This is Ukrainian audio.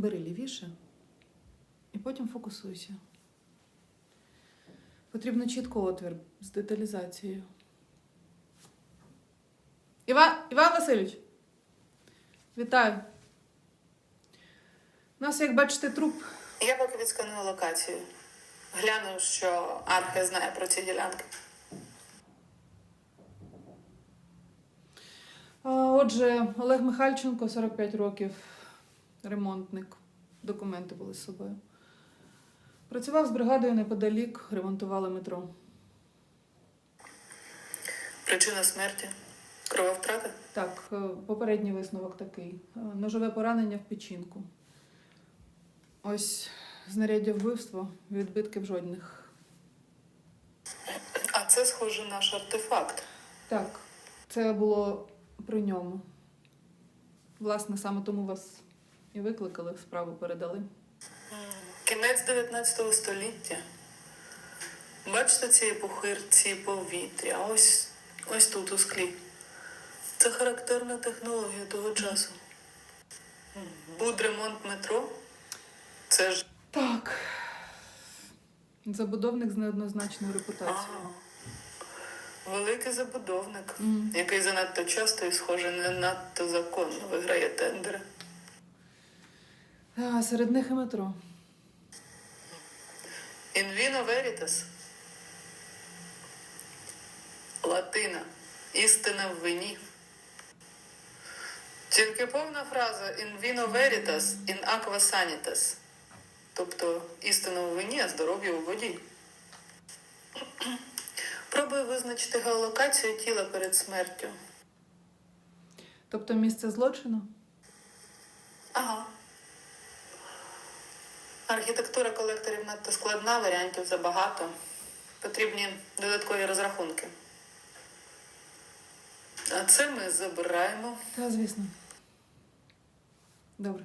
Бери лівіше і потім фокусуйся. Потрібно чітко отвір з деталізацією. Іван, Іван Васильович. Вітаю. У нас, як бачите, труп. Я поки відсканую локацію. Гляну, що Архе знає про ці ділянки. Отже, Олег Михальченко, 45 років, ремонтник. Документи були з собою. Працював з бригадою неподалік, ремонтували метро. Причина смерті крововтрата. Так, е, попередній висновок такий: Е, ножове поранення в печінку. Ось знаряддя вбивства, відбитків жодних. А це схоже наш артефакт. Так, це було при ньому. Власне, саме тому вас і викликали, справу передали. Кінець 19 століття. Бачите ці пухирці повітря, ось, ось тут у склі. Це характерна технологія того часу. Будремонт метро. Це ж Так. Забудовник з неоднозначною репутацією. Ага. великий забудовник, Мгм. який занадто часто і схоже не надто законно виграє тендери. А, серед них і метро. In vino veritas. Латина. Істина в вині. Тільки повна фраза in vino veritas, in aqua sanitas. Тобто істина у вині, а здоров'я у воді. Пробую визначити геолокацію тіла перед смертю. Тобто місце злочину? Ага. Архітектура колекторів надто складна, варіантів забагато. Потрібні додаткові розрахунки. А це ми забираємо. Та, звісно. Добре.